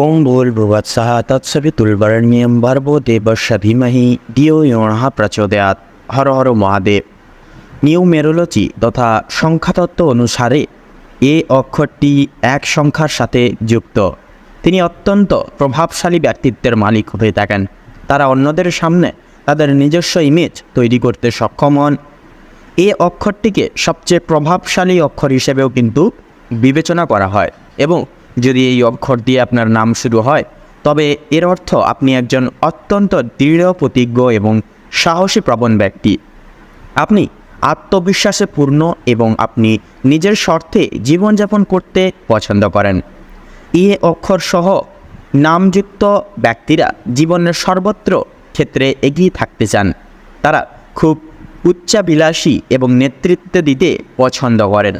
ওং ভূর্ভুবৎসः তৎসবিতুর্বরেণ্যं ভর্গো দেবস্য ধীমহি দিও ইয়নः প্রচোদয়াৎ হর হর মহাদেব নিউমেরোলজি তথা সংখ্যাতত্ত্ব অনুসারে এ অক্ষরটি এক সংখ্যার সাথে যুক্ত তিনি অত্যন্ত প্রভাবশালী ব্যক্তিত্বের মালিক হয়ে থাকেন। তারা অন্যদের সামনে তাদের নিজস্ব ইমেজ তৈরি করতে সক্ষম হন। এ অক্ষরটিকে সবচেয়ে প্রভাবশালী অক্ষর হিসেবেও কিন্তু বিবেচনা করা হয় এবং যদি এই অক্ষর দিয়ে আপনার নাম শুরু হয়, তবে এর অর্থ আপনি একজন অত্যন্ত দৃঢ়, প্রতিজ্ঞ এবং সাহসী প্রবণ ব্যক্তি। আপনি আত্মবিশ্বাসে পূর্ণ এবং আপনি নিজের স্বার্থে জীবনযাপন করতে পছন্দ করেন। এ অক্ষর সহ নামযুক্ত ব্যক্তিরা জীবনের সর্বত্র ক্ষেত্রে এগিয়ে থাকতে চান। তারা খুব উচ্চাবিলাসী এবং নেতৃত্ব দিতে পছন্দ করেন।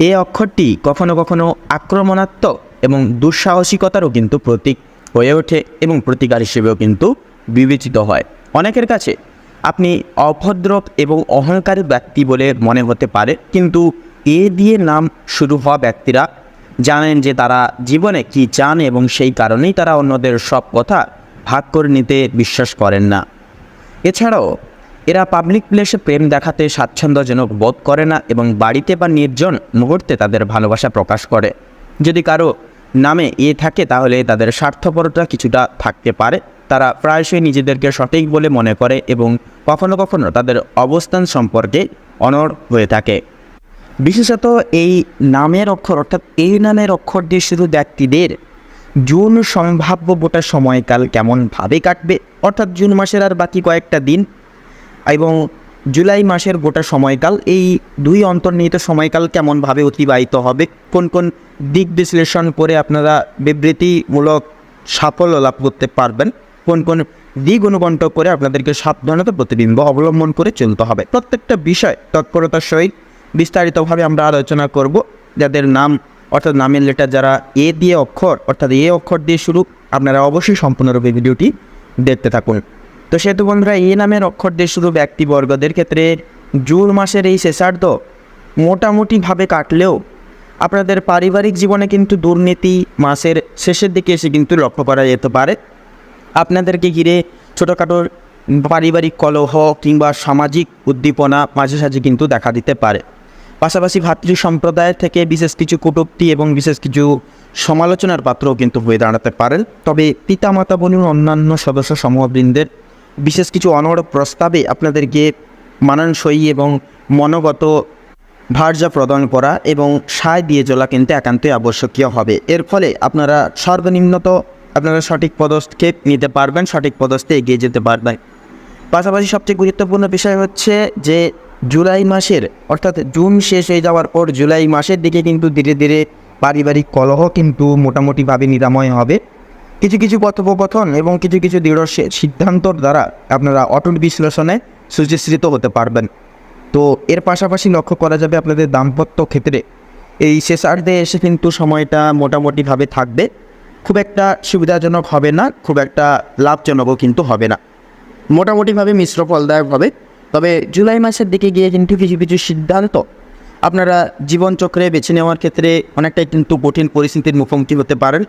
এ অক্ষরটি কখনো কখনো আক্রমণাত্মক এবং দুঃসাহসিকতারও কিন্তু প্রতীক হয়ে ওঠে এবং প্রতিকার হিসেবেও কিন্তু বিবেচিত হয়। অনেকের কাছে আপনি অভদ্র এবং অহংকারী ব্যক্তি বলে মনে হতে পারে, কিন্তু এ দিয়ে নাম শুরু হওয়া ব্যক্তিরা জানেন যে তারা জীবনে কি চান এবং সেই কারণেই তারা অন্যদের সব কথা ভাগ করে নিতে বিশ্বাস করেন না। এছাড়াও এরা পাবলিক প্লেসে প্রেম দেখাতে স্বাচ্ছন্দ্যজনক বোধ করে না এবং বাড়িতে বা নির্জন মুহূর্তে তাদের ভালোবাসা প্রকাশ করে। যদি কারও নামে এ থাকে, তাহলে তাদের স্বার্থপরতা কিছুটা থাকতে পারে। তারা প্রায়শই নিজেদেরকে সঠিক বলে মনে করে এবং কখনো কখনো তাদের অবস্থান সম্পর্কে অনড় হয়ে থাকে। বিশেষত এই নামের অক্ষর, অর্থাৎ এই নামের অক্ষর দিয়ে শুধু ব্যক্তিদের জুন সম্ভাব্য গোটা সময়কাল কেমনভাবে কাটবে, অর্থাৎ জুন মাসের আর বাকি কয়েকটা দিন এবং জুলাই মাসের গোটা সময়কাল, এই দুই অন্তর্নিহিত সময়কাল কেমনভাবে অতিবাহিত হবে, কোন কোন দিক বিশ্লেষণ করে আপনারা বিবৃতিমূলক সাফল্য লাভ করতে পারবেন, কোন কোন দিক অনুকণ্ঠ করে আপনাদেরকে সাবধানতা প্রতিবিম্ব অবলম্বন করে চলতে হবে। প্রত্যেকটা বিষয় তৎপরতার সহিত বিস্তারিতভাবে আমরা আলোচনা করব, যাদের নাম, অর্থাৎ নামের লেটার যারা এ দিয়ে অক্ষর, অর্থাৎ এ অক্ষর দিয়ে শুরু, আপনারা অবশ্যই সম্পূর্ণরূপে ভিডিওটি দেখতে থাকুন। তো সেহেতু বন্ধুরা, এ নামের অক্ষর দিয়ে শুধু ব্যক্তিবর্গদের ক্ষেত্রে জুন মাসের এই শেষার্ধ মোটামুটিভাবে কাটলেও আপনাদের পারিবারিক জীবনে কিন্তু দুর্নীতি মাসের শেষের দিকে এসে কিন্তু লক্ষ্য করা যেতে পারে। আপনাদেরকে ঘিরে ছোটোখাটো পারিবারিক কলহ কিংবা সামাজিক উদ্দীপনা মাঝে সাঝে কিন্তু দেখা দিতে পারে। পাশাপাশি ভাতৃ সম্প্রদায়ের থেকে বিশেষ কিছু কটূক্তি এবং বিশেষ কিছু সমালোচনার পাত্রও কিন্তু হয়ে দাঁড়াতে পারেন। তবে পিতামাতা বলুন, অন্যান্য সদস্য সমূহবৃন্দের বিশেষ কিছু অনড় প্রস্তাবে আপনাদেরকে মানানসই এবং মনোগত ভার্য প্রদান করা এবং সায় দিয়ে চলা কিন্তু একান্তই আবশ্যকীয় হবে। এর ফলে আপনারা সর্বনিম্নত আপনারা সঠিক পদক্ষেপ নিতে পারবেন, সঠিক পদস্থে এগিয়ে যেতে পারবেন। পাশাপাশি সবচেয়ে গুরুত্বপূর্ণ বিষয় হচ্ছে যে, জুলাই মাসের অর্থাৎ জুন শেষ হয়ে যাওয়ার পর জুলাই মাসের দিকে কিন্তু ধীরে ধীরে পারিবারিক কলহ কিন্তু মোটামুটিভাবে নিরাময় হবে। কিছু কিছু কথোপকথন এবং কিছু কিছু দৃঢ় সিদ্ধান্তর দ্বারা আপনারা অটল বিশ্লেষণে সুচিশ্রিত হতে পারবেন। তো এর পাশাপাশি লক্ষ্য করা যাবে আপনাদের দাম্পত্য ক্ষেত্রে। এই শেষার্ধে এসে কিন্তু সময়টা মোটামুটিভাবে থাকবে। খুব একটা সুবিধাজনক হবে না, খুব একটা লাভজনকও কিন্তু হবে না। মোটামুটিভাবে মিশ্র ফলদায়ক হবে। তবে জুলাই মাসের দিকে গিয়ে কিন্তু কিছু কিছু সিদ্ধান্ত আপনারা জীবনচক্রে বেছে নেওয়ার ক্ষেত্রে অনেকটাই কিন্তু কঠিন পরিস্থিতির মুখোমুখি হতে পারেন।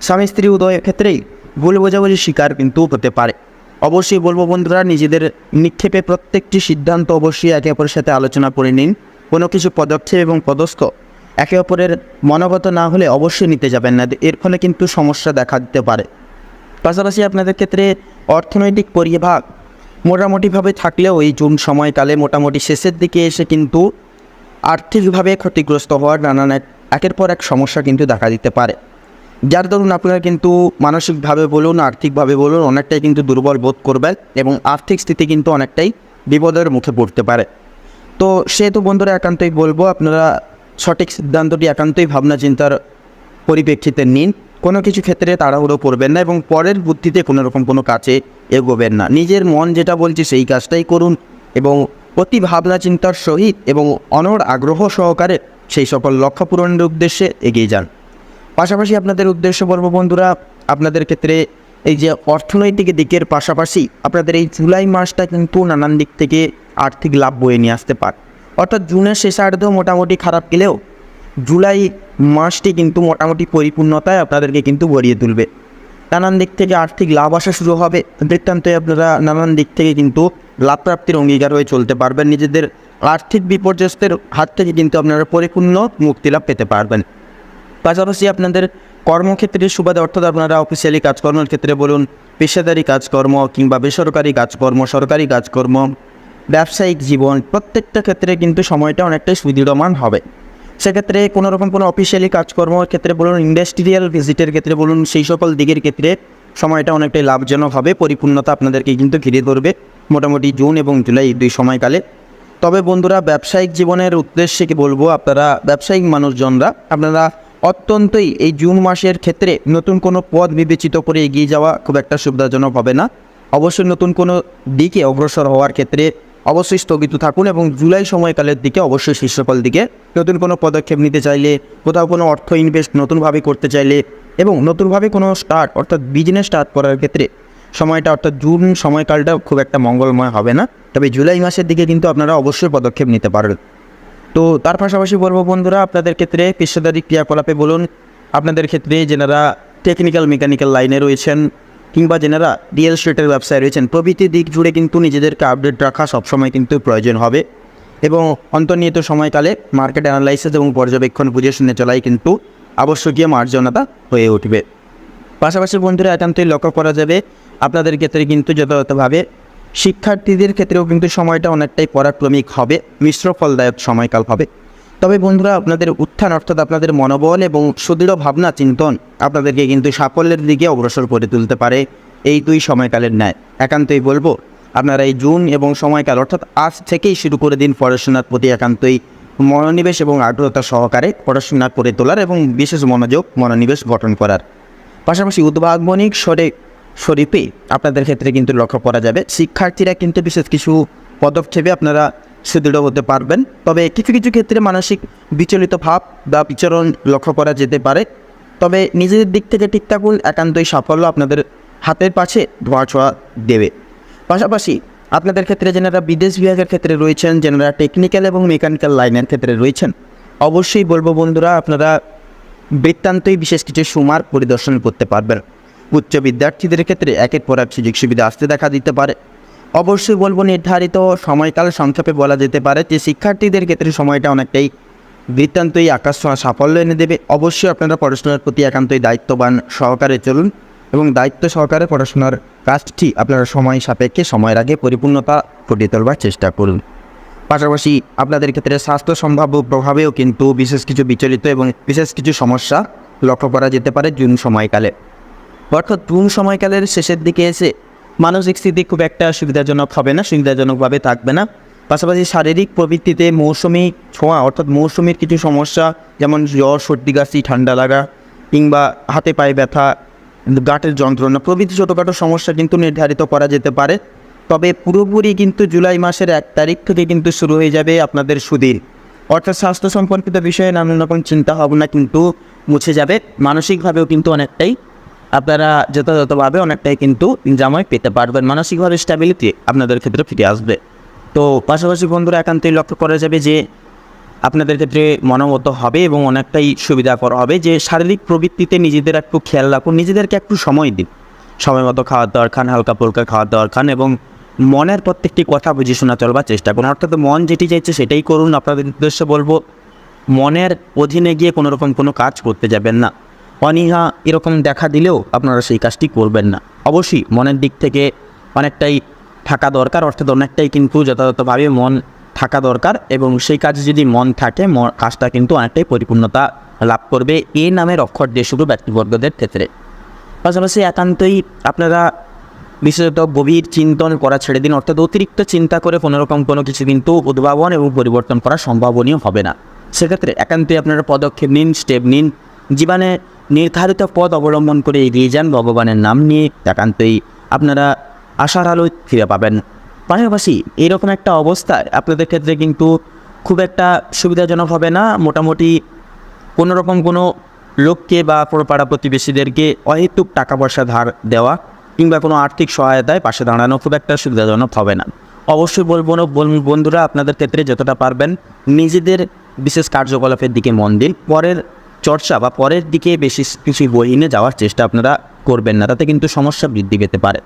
স্বামী স্ত্রী উদয়ের ক্ষেত্রেই ভুল বোঝাবুঝির শিকার কিন্তু হতে পারে। অবশ্যই বলব বন্ধুরা, নিজেদের নিক্ষেপে প্রত্যেকটি সিদ্ধান্ত অবশ্যই একে অপরের সাথে আলোচনা করে নিন। কোনো কিছু পদক্ষেপ এবং পদস্থ একে অপরের মনোগত না হলে অবশ্যই নিতে যাবেন না। এর ফলে কিন্তু সমস্যা দেখা দিতে পারে। পাশাপাশি আপনাদের ক্ষেত্রে অর্থনৈতিক পরিভাগ মোটামুটিভাবে থাকলেও এই জুন সময়কালে মোটামুটি শেষের দিকে এসে কিন্তু আর্থিকভাবে ক্ষতিগ্রস্ত হওয়ার নানান এক- একের পর এক সমস্যা কিন্তু দেখা দিতে পারে। যার দরুন আপনারা কিন্তু মানসিকভাবে বলুন, আর্থিকভাবে বলুন, অনেকটাই কিন্তু দুর্বল বোধ করবেন এবং আর্থিক স্থিতি কিন্তু অনেকটাই বিপদের মুখে পড়তে পারে। তো সেহেতু বন্ধুরা, একান্তই বলব, আপনারা সঠিক সিদ্ধান্তটি একান্তই ভাবনা চিন্তার পরিপ্রেক্ষিতে নিন। কোনো কিছু ক্ষেত্রে তাড়াহুড়ো করবেন না এবং পরের বুদ্ধিতে কোনো রকম কোনো কাজে এগোবেন না। নিজের মন যেটা বলছে সেই কাজটাই করুন এবং অতি ভাবনা চিন্তার সহিত এবং অনড় আগ্রহ সহকারে সেই সকল লক্ষ্য পূরণের উদ্দেশ্যে এগিয়ে যান। পাশাপাশি আপনাদের উদ্দেশ্য বলব, বন্ধুরা, আপনাদের ক্ষেত্রে এই যে অর্থনৈতিক দিকের পাশাপাশি আপনাদের এই জুলাই মাসটা কিন্তু নানান দিক থেকে আর্থিক লাভ বয়ে নিয়ে আসতে পারে। অর্থাৎ জুনের শেষার্ধ মোটামুটি খারাপ গেলেও জুলাই মাসটি কিন্তু মোটামুটি পরিপূর্ণতায় আপনাদেরকে কিন্তু ভরিয়ে তুলবে। নানান দিক থেকে আর্থিক লাভ আসা শুরু হবে। বৃত্তান্তে আপনারা নানান দিক থেকে কিন্তু লাভ প্রাপ্তির অঙ্গীকার হয়ে চলতে পারবেন। নিজেদের আর্থিক বিপর্যস্তের হাত থেকে কিন্তু আপনারা পরিপূর্ণ মুক্তি লাভ পেতে পারবেন। পাশাপাশি আপনাদের কর্মক্ষেত্রে সুবাদে অর্থাৎ আপনারা অফিসিয়ালি কাজকর্মের ক্ষেত্রে বলুন, পেশাদারি কাজকর্ম কিংবা বেসরকারি কাজকর্ম, সরকারি কাজকর্ম, ব্যবসায়িক জীবন, প্রত্যেকটা ক্ষেত্রে কিন্তু সময়টা অনেকটাই সুদৃঢ়মান হবে। সেক্ষেত্রে কোনো রকম কোনো অফিসিয়ালি কাজকর্মের ক্ষেত্রে বলুন ইন্ডাস্ট্রিয়াল ভিজিটের ক্ষেত্রে বলুন, সেই সকল দিকের ক্ষেত্রে সময়টা অনেকটাই লাভজনক হবে, পরিপূর্ণতা আপনাদেরকে কিন্তু ঘিরে ধরবে মোটামুটি জুন এবং জুলাই দুই সময়কালে। তবে বন্ধুরা, ব্যবসায়িক জীবনের উদ্দেশ্যে কি বলব, আপনারা ব্যবসায়িক মানুষজনরা, আপনারা অত্যন্তই এই জুন মাসের ক্ষেত্রে নতুন কোনো পদ বিবেচিত করে এগিয়ে যাওয়া খুব একটা সুবিধাজনক হবে না। অবশ্যই নতুন কোনো দিকে অগ্রসর হওয়ার ক্ষেত্রে অবশ্যই স্থগিত থাকুন এবং জুলাই সময়কালের দিকে অবশ্যই সকল দিকে নতুন কোনো পদক্ষেপ নিতে চাইলে, কোথাও কোনো অর্থ ইনভেস্ট নতুনভাবে করতে চাইলে এবং নতুনভাবে কোনো স্টার্ট অর্থাৎ বিজনেস স্টার্ট করার ক্ষেত্রে সময়টা অর্থাৎ জুন সময়কালটা খুব একটা মঙ্গলময় হবে না। তবে জুলাই মাসের দিকে কিন্তু আপনারা অবশ্যই পদক্ষেপ নিতে পারবেন। তো তার পাশাপাশি বলব বন্ধুরা, আপনাদের ক্ষেত্রে পেশাদারি ক্রিয়াকলাপে বলুন, আপনাদের ক্ষেত্রে যেনারা টেকনিক্যাল মেকানিক্যাল লাইনে রয়েছেন কিংবা যেনারা রিয়েল স্টেটের ব্যবসায় রয়েছেন, প্রভৃতি দিক জুড়ে কিন্তু নিজেদেরকে আপডেট রাখা সবসময় কিন্তু প্রয়োজন হবে এবং অন্তর্নিহিত সময়কালে মার্কেট অ্যানালাইসিস এবং পর্যবেক্ষণ বুঝে শুনে চলাই কিন্তু আবশ্যকীয় মার্জনতা হয়ে উঠবে। পাশাপাশি বন্ধুরা, একান্তই লক্ষ্য করা যাবে, আপনাদের ক্ষেত্রে কিন্তু যথাযথভাবে শিক্ষার্থীদের ক্ষেত্রেও কিন্তু সময়টা অনেকটাই পরাক্রমিক হবে, মিশ্র ফলদায়ক সময়কাল হবে। তবে বন্ধুরা, আপনাদের উত্থান অর্থাৎ আপনাদের মনোবল এবং সুদৃঢ় ভাবনা, চিন্তন আপনাদেরকে কিন্তু সাফল্যের দিকে অগ্রসর করে তুলতে পারে এই দুই সময়কালের ন্যায়। একান্তই বলব, আপনারা এই জুন এবং সময়কাল অর্থাৎ আজ থেকেই শুরু করে দিন পড়াশোনার প্রতি একান্তই মনোনিবেশ এবং আগ্রহতা সহকারে পড়াশোনা করে তোলার এবং বিশেষ মনোযোগ, মনোনিবেশ গঠন করার। পাশাপাশি উদ্ভাবনিক স্বরে শরীফে, আপনাদের ক্ষেত্রে কিন্তু লক্ষ্য করা যাবে। শিক্ষার্থীরা কিন্তু বিশেষ কিছু পদক্ষেপে আপনারা সুদৃঢ় হতে পারবেন। তবে কিছু কিছু ক্ষেত্রে মানসিক বিচলিত ভাব বা বিচরণ লক্ষ্য করা যেতে পারে। তবে নিজেদের দিক থেকে ঠিক থাকুন, একান্তই সাফল্য আপনাদের হাতের পাশে ধোয়া ছোঁয়া দেবে। পাশাপাশি আপনাদের ক্ষেত্রে যেনারা বিদেশ বিভাগের ক্ষেত্রে রয়েছেন যেনারা টেকনিক্যাল এবং মেকানিক্যাল লাইনের ক্ষেত্রে রয়েছেন, অবশ্যই বলব বন্ধুরা, আপনারা বৃত্তান্তই বিশেষ কিছু সুমার পরিদর্শন করতে পারবেন। উচ্চ বিদ্যার্থীদের ক্ষেত্রে একের পর এক সুযোগ সুবিধা আসতে দেখা দিতে পারে। অবশ্যই বলব নির্ধারিত সময়কাল সংক্ষেপে বলা যেতে পারে যে শিক্ষার্থীদের ক্ষেত্রে সময়টা অনেকটাই বৃত্তান্তই আকাশ ছোঁয়া সাফল্য এনে দেবে। অবশ্যই আপনারা পড়াশোনার প্রতি একান্তই দায়িত্ববান সহকারে চলুন এবং দায়িত্ব সহকারে পড়াশোনার কাজটি আপনারা সময় সাপেক্ষে সময়ের আগে পরিপূর্ণতা ফুটিয়ে তোলবার চেষ্টা করুন। পাশাপাশি আপনাদের ক্ষেত্রে স্বাস্থ্য সম্ভাব্য প্রভাবেও কিন্তু বিশেষ কিছু বিচলিত এবং বিশেষ কিছু সমস্যা লক্ষ্য করা যেতে পারে জুন সময়কালে। অর্থাৎ জুন সময়কালের শেষের দিকে এসে মানসিক স্থিতি খুব একটা সুবিধাজনক হবে না, সুবিধাজনকভাবে থাকবে না। পাশাপাশি শারীরিক প্রবৃত্তিতে মৌসুমি ছোঁয়া, অর্থাৎ মৌসুমির কিছু সমস্যা, যেমন জ্বর, সর্দি, কাশি, ঠান্ডা লাগা, কিংবা হাতে পায়ে ব্যথা, গাঁটের যন্ত্রণা, প্রভৃতি ছোটোখাটো সমস্যা কিন্তু নির্ধারিত করা যেতে পারে। তবে পুরোপুরি কিন্তু জুলাই মাসের এক তারিখ থেকে কিন্তু শুরু হয়ে যাবে আপনাদের সুদিন অর্থাৎ স্বাস্থ্য সম্পর্কিত বিষয়ে নানান রকম চিন্তা ভাবনা কিন্তু মুছে যাবে। মানসিকভাবেও কিন্তু অনেকটাই আপনারা যথাযথভাবে অনেকটাই কিন্তু জামাই পেতে পারবেন। মানসিকভাবে স্ট্যাবিলিটি আপনাদের ক্ষেত্রে ফিরে আসবে। তো পাশাপাশি বন্ধুরা, একান্তই লক্ষ্য করা যাবে যে আপনাদের ক্ষেত্রে মনোমত হবে এবং অনেকটাই সুবিধাকর হবে যে শারীরিক প্রবৃত্তিতে নিজেদের একটু খেয়াল রাখুন, নিজেদেরকে একটু সময় দিন। সময় মতো খাওয়ার দাওয়ার খান হালকা পুলকা খাওয়ার দাওয়ার খান এবং মনের প্রত্যেকটি কথা বুঝে শোনা চলবার চেষ্টা করুন। অর্থাৎ মন যেটি চাইছে সেটাই করুন, আপনাদের উদ্দেশ্যে বলব, মনের অধীনে গিয়ে কোনো রকম কোনো কাজ করতে যাবেন না। অনীহা এরকম দেখা দিলেও আপনারা সেই কাজটি করবেন না। অবশ্যই মনের দিক থেকে অনেকটাই থাকা দরকার, অর্থাৎ অনেকটাই কিন্তু যথাযথভাবে মন থাকা দরকার এবং সেই কাজে যদি মন থাকে কাজটা কিন্তু অনেকটাই পরিপূর্ণতা লাভ করবে। এ নামের অক্ষর দিয়ে শুরু ব্যক্তিবর্গদের ক্ষেত্রে। পাশাপাশি একান্তই আপনারা বিশেষত গভীর চিন্তন করা ছেড়ে দিন, অর্থাৎ অতিরিক্ত চিন্তা করে কোনোরকম কোনো কিছু কিন্তু উদ্ভাবন এবং পরিবর্তন করা সম্ভাবনীয় হবে না। সেক্ষেত্রে একান্তই আপনারা পদক্ষেপ নিন স্টেপ নিন। জীবনে নির্ধারিত পথ অবলম্বন করে এগিয়ে যান ভগবানের নাম নিয়ে একান্তই আপনারা আশার আলো ফিরে পাবেন। পাশাপাশি এরকম একটা অবস্থায় আপনাদের ক্ষেত্রে কিন্তু খুব একটা সুবিধাজনক হবে না। মোটামুটি কোনো রকম কোনো লোককে বা কোনো পাড়া প্রতিবেশীদেরকে অহেতুক টাকা পয়সা ধার দেওয়া কিংবা কোনো আর্থিক সহায়তায় পাশে দাঁড়ানো খুব একটা সুবিধাজনক হবে না। অবশ্যই বলব বন্ধুরা আপনাদের ক্ষেত্রে যতটা পারবেন নিজেদের বিশেষ কার্যকলাপের দিকে মন দিন। পরের চর্চা বা পরের দিকে বেশি কিছু বহিনে যাওয়ার চেষ্টা আপনারা করবেন না, তাতে কিন্তু সমস্যা বৃদ্ধি পেতে পারে।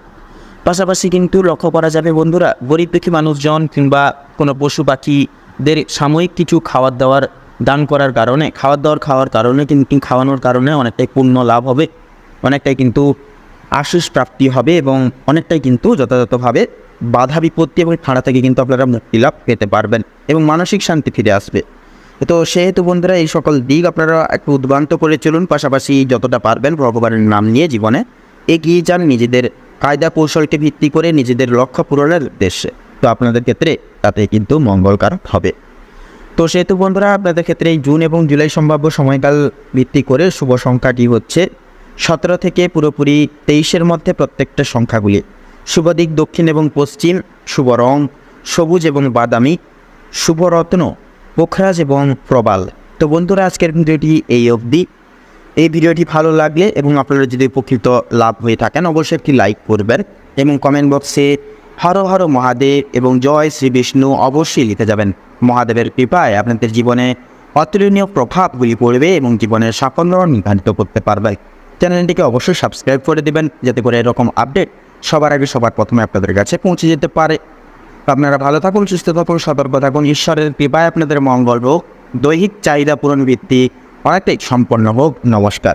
পাশাপাশি কিন্তু লক্ষ্য করা যাবে বন্ধুরা, গরিব দুঃখী মানুষজন কিংবা কোনো পশু পাখিদের সাময়িক কিছু খাওয়ার দাওয়ার দান করার কারণে, খাওয়ার দাওয়ার খাওয়ার কারণে কিন্তু খাওয়ানোর কারণে অনেকটাই পুণ্য লাভ হবে, অনেকটাই কিন্তু আশিস প্রাপ্তি হবে এবং অনেকটাই কিন্তু যথাযথভাবে বাধা বিপত্তি এবং ঠাঁড়া থেকে কিন্তু আপনারা মুক্তি লাভ পেতে পারবেন এবং মানসিক শান্তি ফিরে আসবে। তো সেহেতু বন্ধুরা, এই সকল দিক আপনারা একটু উদ্ভ্রান্ত করে চলুন। পাশাপাশি যতটা পারবেন ভগবানের নাম নিয়ে জীবনে এগিয়ে যান নিজেদের কায়দা কৌশলকে ভিত্তি করে নিজেদের লক্ষ্য পূরণের উদ্দেশ্যে। তো আপনাদের ক্ষেত্রে তাতে কিন্তু মঙ্গলকারক হবে। তো সেহেতু বন্ধুরা, আপনাদের ক্ষেত্রে এই জুন এবং জুলাই সম্ভাব্য সময়কাল ভিত্তি করে শুভ সংখ্যাটি হচ্ছে সতেরো থেকে পুরোপুরি তেইশের মধ্যে প্রত্যেকটা সংখ্যাগুলি। শুভ দিক দক্ষিণ এবং পশ্চিম, শুভ রং, সবুজ এবং বাদামি, শুভ রত্ন পোখরাজ এবং প্রবাল। তো বন্ধুরা, আজকের ভিডিওটি এই অবধি। এই ভিডিওটি ভালো লাগলে এবং আপনারা যদি উপকৃত লাভ হয়ে থাকেন, অবশ্যই একটি লাইক করবেন এবং কমেন্ট বক্সে হর হর মহাদেব এবং জয় শ্রী বিষ্ণু অবশ্যই লিখে যাবেন। মহাদেবের কৃপায় আপনাদের জীবনে অতুলনীয় প্রভাবগুলি পড়বে এবং জীবনের সাফল্য নির্ধারিত করতে পারবে। চ্যানেলটিকে অবশ্যই সাবস্ক্রাইব করে দেবেন, যাতে করে এরকম আপডেট সবার আগে সবার প্রথমে আপনাদের কাছে পৌঁছে যেতে পারে। আপনারা ভালো থাকুন, সুস্থ থাকুন, সতর্ক থাকুন। ঈশ্বরের কৃপায় আপনাদের মঙ্গল হোক, দৈহিক চাহিদা পূরণ ভিত্তিক অনেকটাই সম্পন্ন হোক। নমস্কার।